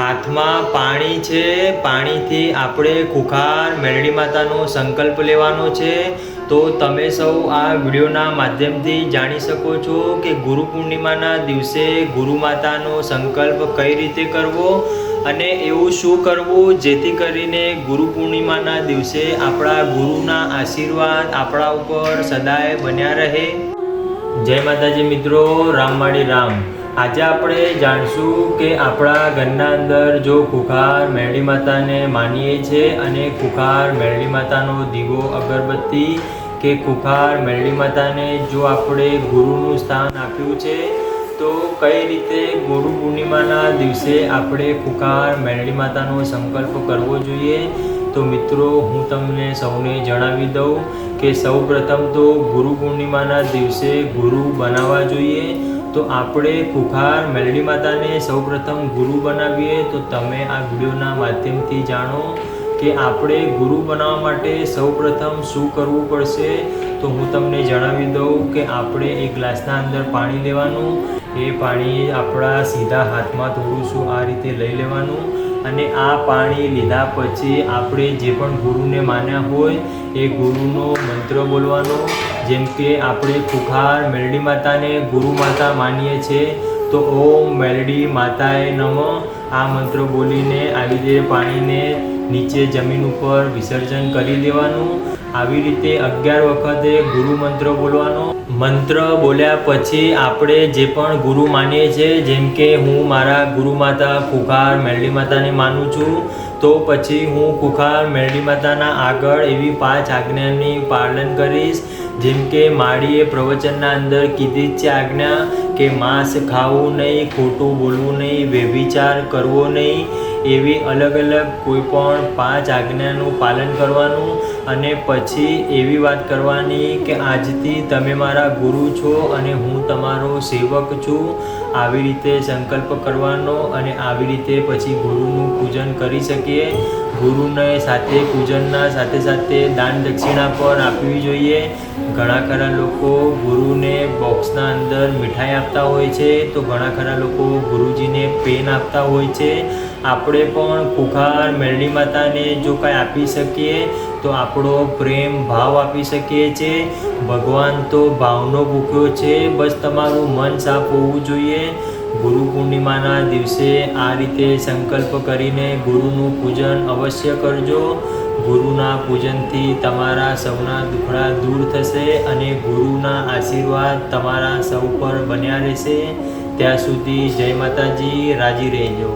હાથમાં પાણી છે. પાણીથી આપણે કુખાર, મેરડી માતાનો સંકલ્પ લેવાનો છે. તો તમે સૌ આ વિડીયોના માધ્યમથી જાણી શકો છો કે ગુરુ પૂર્ણિમાના દિવસે ગુરુ માતાનો સંકલ્પ કઈ રીતે કરવો અને એવું શું કરવું જેથી કરીને ગુરુ પૂર્ણિમાના દિવસે આપણા ગુરુના આશીર્વાદ આપણા ઉપર સદાય બન્યા રહે. જય માતાજી મિત્રો રામવાડી રામ. આજે આપણે જાણશું કે આપણા ઘરના અંદર જો કુખાર મેરડી માતાને માનીએ છીએ અને કુખાર મેરડી માતાનો દીવો અગરબત્તી કે કુખાર મેરડી માતાને જો આપણે ગુરુનું સ્થાન આપ્યું છે, તો કઈ રીતે ગુરુ પૂર્ણિમાના દિવસે આપણે કુખાર મેરડી માતાનો સંકલ્પ કરવો જોઈએ? તો મિત્રો, હું તમને સૌને જણાવી દઉં કે સૌ પ્રથમ તો ગુરુ પૂર્ણિમાના દિવસે ગુરુ બનાવવા જોઈએ. તો આપણે કુખાર મેલડી માતાને સૌપ્રથમ ગુરુ બનાવીએ તો તમે આ વિડીયોના માધ્યમથી જાણો કે આપણે ગુરુ બનાવવા માટે સૌપ્રથમ શું કરવું પડશે? તો હું તમને જણાવી દઉં કે આપણે એક ગ્લાસના અંદર પાણી લેવાનું, એ પાણી આપણા સીધા હાથમાં થોડું શું આ રીતે લઈ લેવાનું. અને આ પાણી લીધા પછી આપણે જે પણ ગુરુને માન્યા હોય, એ ગુરુનો મંત્ર બોલવાનો. જેમ કે આપણે કુખાર મેલડી માતાને ગુરુ માતા માનીએ છીએ, તો ઓમ મેલડી માતાએ નમ. આ મંત્ર બોલીને આવી રીતે પાણીને નીચે જમીન ઉપર વિસર્જન કરી દેવાનું. આવી રીતે અગિયાર વખતે ગુરુ મંત્ર બોલવાનો. મંત્ર બોલ્યા પછી આપણે જે પણ ગુરુ માનીએ છીએ જેમ કે હું મારા ગુરુ માતા ખુખાર મેરડી માતાને માનું છું, તો પછી હું કુખાર મેરડી માતાના આગળ એવી પાંચ આજ્ઞાની પાલન કરીશ. જેમ કે માળીએ પ્રવચનના અંદર કીધી છે આજ્ઞા કે માંસ ખાવું નહીં, ખોટું બોલવું નહીં, વ્યભિચાર કરવો નહીં. એવી અલગ અલગ કોઈ પણ પાંચ આજ્ઞાનું પાલન કરવાનું અને પછી એવી વાત કરવાની કે આજથી તમે મારા ગુરુ છો અને હું તમારો સેવક છું. આવી રીતે સંકલ્પ કરવાનો અને આવી રીતે પછી ગુરુનું પૂજન કરી શકીએ. ગુરુને સાથે પૂજનના સાથે સાથે દાન દક્ષિણા પણ આપવી જોઈએ. ઘણા ખરા લોકો ગુરુને બોક્સના અંદર મીઠાઈ આપતા હોય છે, તો ઘણા ખરા લોકો ગુરુજીને પેન આપતા હોય છે. આપણે પણ કુખાર મેરડી માતાને જો કાંઈ આપી શકીએ, તો આપણો પ્રેમ ભાવ આપી શકીએ છીએ. ભગવાન તો ભાવનો ભૂખ્યો છે, બસ તમારું મન સાફ હોવું જોઈએ. ગુરુ પૂર્ણિમાના દિવસે આ રીતે સંકલ્પ કરીને ગુરુનું પૂજન અવશ્ય કરજો. ગુરુના પૂજનથી તમારા સૌના દુખડા દૂર થશે અને ગુરુના આશીર્વાદ તમારા સૌ પર બન્યા રહેશે. ત્યાં સુધી જય માતાજી, રાજી રહેજો.